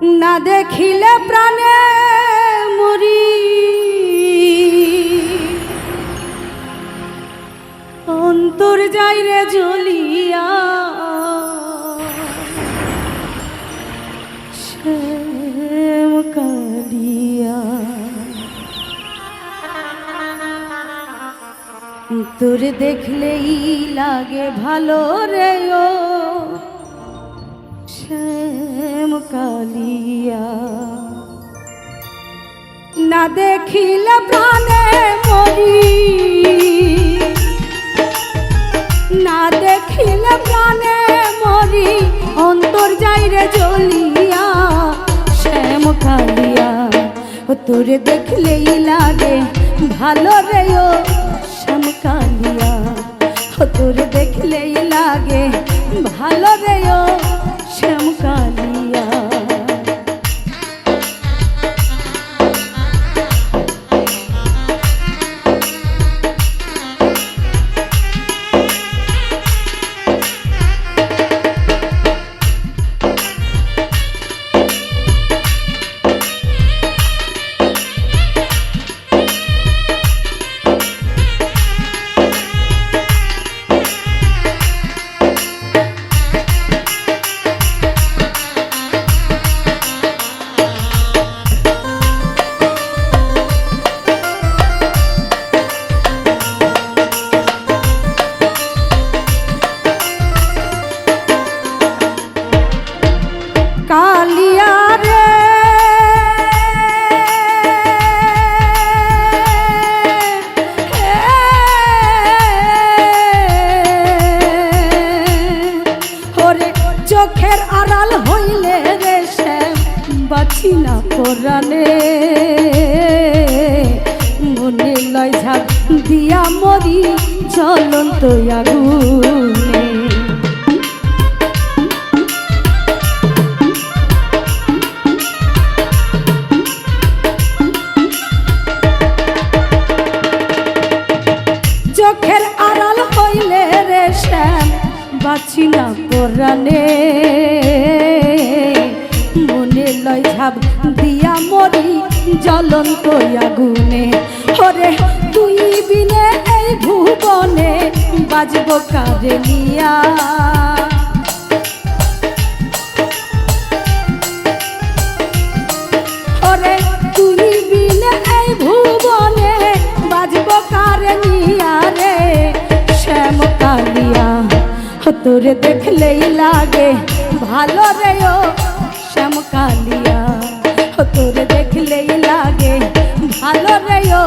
না দেখিলে প্রাণে মরি। অন্তর যাই রে জ্বলিয়া তোর দেখলেই লাগে ভালো রে ও কালিয়া। না দেখিলে প্রাণে মরি। না দেখিলে প্রাণে মরি, অন্তর যাই রে জ্বলিয়া। শ্যাম কালিয়া, ও তোরে দেখলেই লাগে, ভালো রে ও শ্যাম কালিয়া। ও তোরে দেখলেই লাগে, ভালো রে ও শ্যাম কালিয়া। কালিয়া রে। চোখের আড়াল হইলে রে শ্যাম বাছি না পরানে মনে লয় ঝাঁক দিয়া মরি জ্বলন্ত আগুনে। পরানে মনে লয় ঝাপ দিয়া মরি জ্বলন্ত আগুনে। হরে তুই বিনে এই ভুবনে বাজব কারে নিয়া। তোরে দেখলেই লাগে। ভালো রে ও শ্যাম কালিয়া তোরে দেখলেই লাগে। ভালো রে ও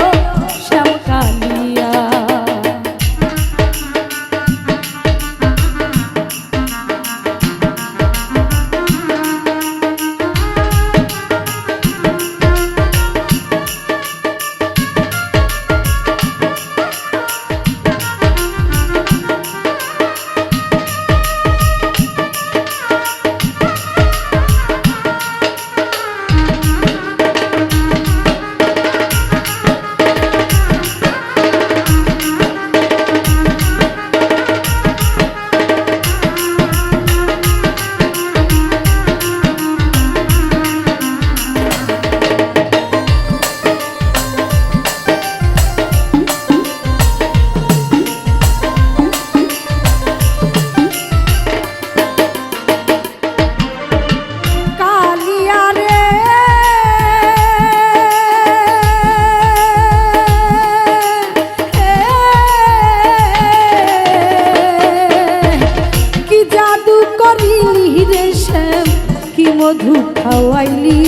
মধু খাওয়াইলি।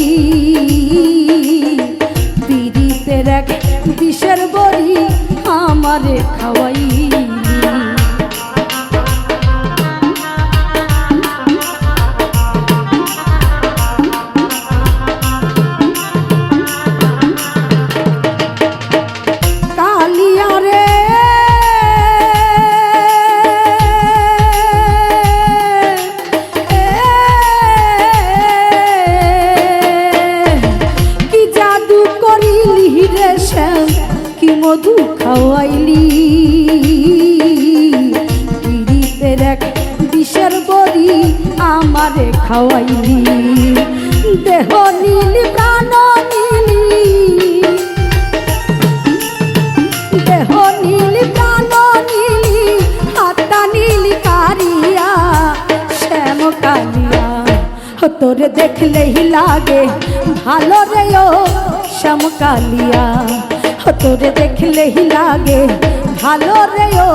পিড়িতের এক বিষের বড়ি আমারে খাওয়াইলি। তোরে দেখলেই লাগে। ভালো রে ও শ্যামকালিয়া। তোর দেখলেই লাগে। ভালো রে ও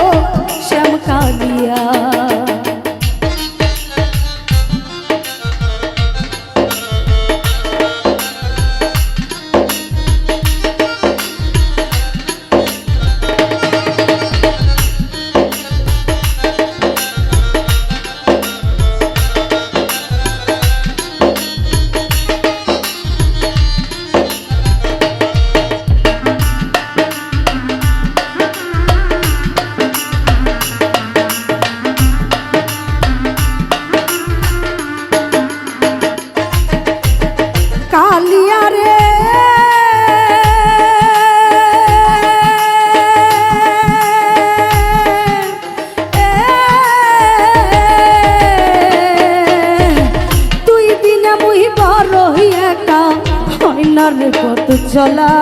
চলা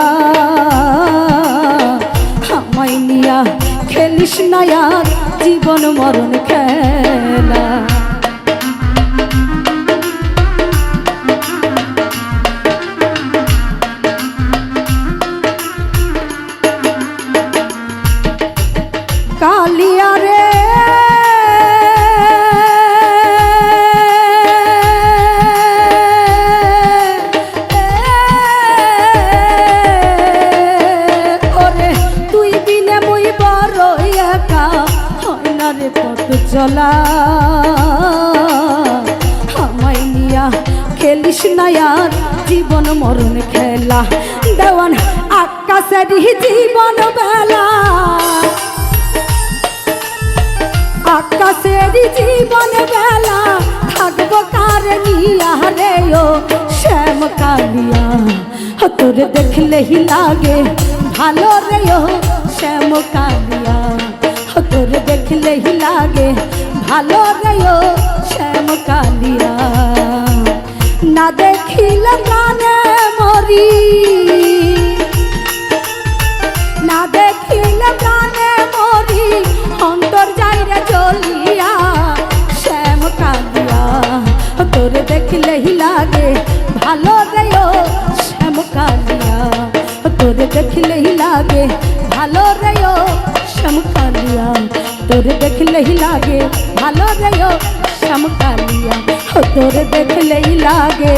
আমায় খেলিস না জীবন মরণ খেলা। দেওয়ান আকাশের জীবন বেলা। আকাশের জীবন বেলা, থাকব কার নিয়া রে ও শ্যাম কালিয়া। তোরে দেখলেই লাগে ভালো রে ও শ্যাম কালিয়া। তোরে দেখলেই লাগে ভালো রে ও শ্যাম কালিয়া। না দেখিলে প্রাণে মরি না দেখিলে প্রাণে মরি, অন্তর যাইরে চলিয়া শ্যাম কাঁদিয়া। তোরে দেখলেই লাগে ভালো রে ও শ্যাম কাঁদিয়া। তোরে দেখলেই লাগে ভালো রে ও শ্যাম কাঁদিয়া। তোরে দেখলেই লাগে ভালো রে ও শ্যাম কাঁদিয়া। তোরে দেখলেই লাগে